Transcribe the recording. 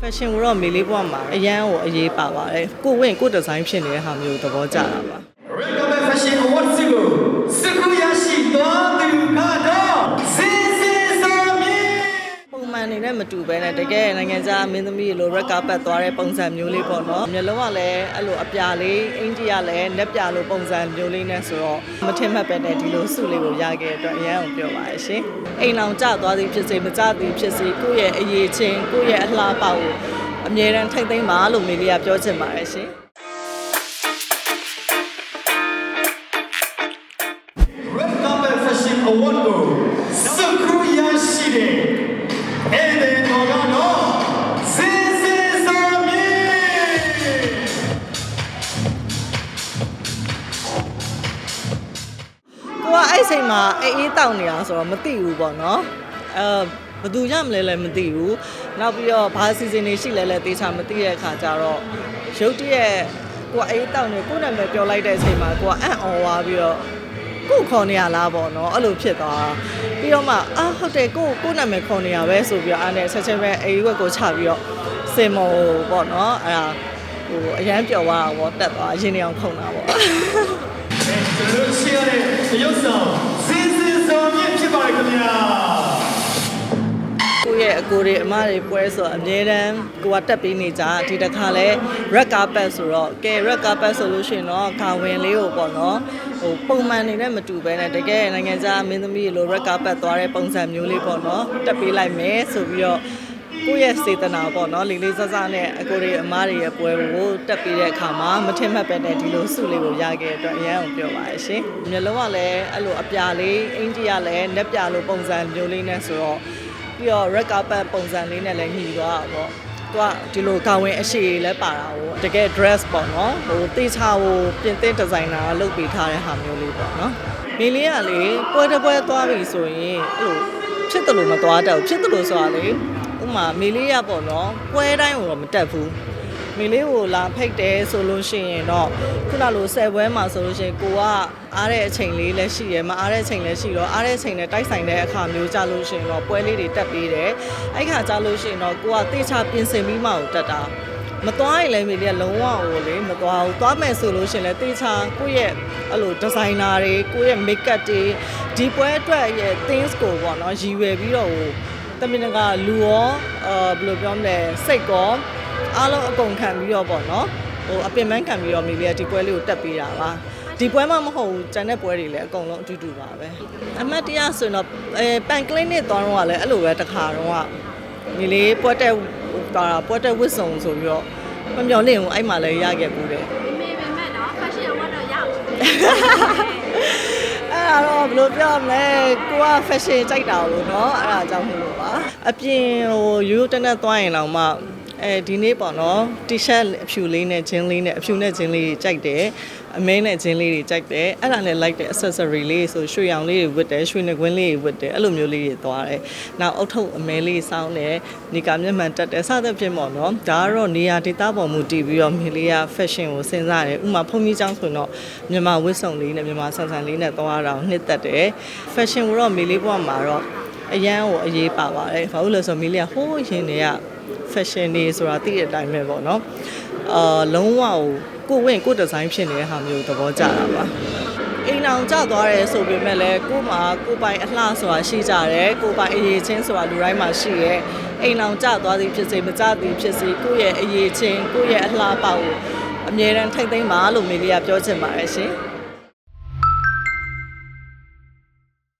fashion ကိုတော့မေလေးဘွားမှာအရန်ကိုအရေးပါပါတယ်ကိုဝင့်ကိုဒီဇိုင်းဖြစ်နေတဲ့ဟာမျိုးသဘောကျတာပါ Red Carpet Fashion Awards ကိုစကူရရှိတော်သူ ပုံမှန်နေနဲ့မတူဘဲနဲ့တကယ်နိုင်ငံခြားမင်းသမီးလို red carpet သွားတဲ့ပုံစံမျိုးလေးပေါ့နော်မျိုးလုံးကလည်းအဲ့လိုအပြာလေးအင်ကြီးကလည်းလက်ပြလိုပုံစံမျိုးလေးနဲ့ဆိုတော့မထင်မှတ်ပဲနဲ့ဒီလိုစုလေးကိုရခဲ့တဲ့အတွက်အရန်ကိုပြောပါရရှင်အိမ်လောင်ကျသွားသည်ဖြစ်စေမကျသည်ဖြစ်စေကိုယ့်ရဲ့အရေးချင်းကိုယ့်ရဲ့အလှပကိုအမြဲတမ်းထိမ့်သိမ့်ပါလို့မေလေးကပြောချင်ပါတယ်ရှင် ကိုကအဲ့ချိန်မှာအေးအေးတောက်နေတာဆိုတော့မသိဘူးပေါ့နော်အဲဘယ်သူရမလဲလည်းမသိဘူးနောက်ပြီးတော့ဘာစီစဉ်နေရှိလဲလည်းတေချာမသိတဲ့အခါကျတော့ရုတ်တရက်ကိုကအေးတောက်နေကိုယ့်နာမည်ပြောလိုက်တဲ့အချိန်မှာကိုကအံ့ဩသွားပြီးတော့ကိုခေါ်နေရလားပေါ့နော်အဲ့လိုဖြစ်သွားပြီးတော့မှအာဟုတ်တယ်ကိုကိုနာမည်ခေါ်နေရပဲဆိုပြီးတော့အားနဲ့ဆက်ချက်ပဲအေးဝက်ကိုချပြီးတော့စင်မောပေါ့နော်အဲ့ဒါဟိုအရန်ပျော်သွားတာပေါ့တက်သွားရင်းနေအောင်ခုန်တာပေါ့ ကျွန်တော်တို့ရှိရတဲ့ရုပ်ဆောင်စင်စင်စောမြင့်ဖြစ်ပါတယ်ခင်ဗျာကိုယ့်ရဲ့အကိုတွေအမတွေပွဲဆိုတော့အမြဲတမ်းကိုကတက်ပြီးနေကြဒီတစ်ခါလဲ red carpet ဆိုတော့ကဲ red carpet ဆိုလို့ရှိရင်တော့ခါဝင်လေးကိုပေါ့နော်ဟိုပုံမှန်နေနဲ့မတူဘဲနဲ့တကယ်နိုင်ငံခြားမင်းသမီးလို red carpet သွားတဲ့ပုံစံမျိုးလေးပေါ့နော်တက်ပေးလိုက်မယ်ဆိုပြီးတော့ ကိုယ့်ရဲ့စေတနာပေါ့နော်လေးလေးဆဆနဲ့အကိုတွေအမားတွေရဲ့ပွဲကိုတက်ပေးတဲ့အခါမှာမထင်မှတ်ပဲနဲ့ဒီလိုစုလေးကိုရခဲ့တဲ့အတွက်အရန်ကိုပြောပါရရှင်မျိုးလုံးကလည်းအဲ့လိုအပြာလေးအင်ကြီးကလည်းလက်ပြလိုပုံစံမျိုးလေးနဲ့ဆိုတော့ပြီးတော့ red carpet ပုံစံလေးနဲ့လည်းညီသွားတာပေါ့သူကဒီလိုကာဝင်အရှိလည်းပါတာကိုတကယ် dress ပေါ့နော်ဟိုတေချာဟိုပြင်သစ်ဒီဇိုင်နာကလုပ်ပေးထားတဲ့ဟာမျိုးလေးပေါ့နော်မင်းလေးကလေပွဲတစ်ပွဲသွားပြီဆိုရင်အဲ့လိုဖြစ်တယ်လို့မသွားတတ်ဘူးဖြစ်တယ်လို့ဆိုတာလေ ဥမာမေလေးရပေါ့နော်ပွဲတိုင်းကိုတော့မတက်ဘူးမေလေးကိုလာဖိတ်တယ်ဆိုလို့ရှိရင်တော့ခုနလိုဆယ်ပွဲမှာဆိုလို့ရှိရင်ကိုကအားတဲ့အချိန်လေးလည်းရှိရယ်မအားတဲ့အချိန်လည်းရှိတော့အားတဲ့အချိန်နဲ့တိုက်ဆိုင်တဲ့အခါမျိုးကြလို့ရှိရင်တော့ပွဲလေးတွေတက်ပေးတယ်အဲ့ခါကြလို့ရှိရင်တော့ကိုကတေချာပြင်ဆင်ပြီးမှကိုတက်တာမသွားရင်လည်းမေလေးကလုံးဝဟိုလေမသွားဘူးသွားမယ်ဆိုလို့ရှိရင်လည်းတေချာကိုယ့်ရဲ့အဲ့လိုဒီဇိုင်နာတွေကိုယ့်ရဲ့ make up တွေဒီပွဲအတွက်ရဲ့ things ကိုပေါ့နော်ရည်ရွယ်ပြီးတော့ဟို တမင်တကာလူရောအာဘယ်လိုပြောမလဲစိတ်ကောအားလုံးအကုန်ခံပြီးတော့ပေါ့နော်ဟိုအပင်ပန်းခံပြီးတော့မိလေးကဒီပွဲလေးကိုတက်ပေးတာပါဒီပွဲမှမဟုတ်ဘူးကျန်တဲ့ပွဲတွေလည်းအကုန်လုံးအတူတူပါပဲအမတ်တရားဆိုရင်တော့အဲပန်ကလင်းနဲ့သွားတော့ကလည်းအဲ့လိုပဲတစ်ခါတော့ကမိလေးပွဲတက်သွားတာပွဲတက်ဝစ်စုံဆိုပြီးတော့မမျော်လင့်ဘူးအဲ့မှလည်းရခဲ့ဘူးတယ်မေပေမဲ့နော် fashion award တော့ရအောင်အဲ့ဒါတော့ ဘယ်လိုပြောမလဲကိုက fashion ကြိုက်တာလို့เนาะအဲ့ဒါကြောင့်မလို့ပါအပြင်ဟိုရိုးရိုးတက်တက်သွားရင်တော့မှ အဲဒီနေ့ပေါ့နော် t-shirt အဖြူလေးနဲ့ဂျင်းလေးနဲ့အဖြူနဲ့ဂျင်းလေးတွေကြိုက်တယ်အမဲနဲ့ဂျင်းလေးတွေကြိုက်တယ်အဲ့ဒါနဲ့ like တဲ့ accessory လေးဆိုရွှေရောင်လေးတွေဝတ်တယ်ရွှေနှကွင်းလေးတွေဝတ်တယ်အဲ့လိုမျိုးလေးတွေသွားတယ်နောက်အုတ်ထုပ်အမဲလေးစောင်းတယ်နေကာမျက်မှန်တက်တယ်စသဖြင့်ပေါ့နော်ဒါကတော့နေရာဒေသပေါ်မူတည်ပြီးတော့မေလေးက fashion ကိုစဉ်းစားတယ်ဥပမာဖုန်းကြီးကျောင်းဆိုတော့မြန်မာဝတ်စုံလေးနဲ့မြန်မာဆန်ဆန်လေးနဲ့သွားတာကိုနှစ်သက်တယ် fashion ကိုတော့မေလေးဘွားမှာတော့အရန်ကိုအရေးပါပါတယ်ဘာလို့လဲဆိုတော့မေလေးကဟိုးရင်တွေက fashion တွေဆိုတာသိတဲ့အတိုင်းပဲပေါ့နော်အာလုံးဝကိုကိုဝင့်ကိုဒီဇိုင်းဖြစ်နေတဲ့ဟာမျိုးသဘောကျတာပါအိမ်အောင်ကျသွားတယ်ဆိုပေမဲ့လည်းကို့မှာကိုပိုင်အလှဆိုတာရှိကြတယ်ကိုပိုင်အရေးချင်းဆိုတာလူတိုင်းမှာရှိရဲအိမ်အောင်ကျသွားသည်ဖြစ်စေမကျသည်ဖြစ်စေကိုယ့်ရဲ့အရေးချင်းကိုယ့်ရဲ့အလှပကိုအမြဲတမ်းထိမ့်သိမ့်ပါလို့မေလေးကပြောချင်ပါတယ်ရှင်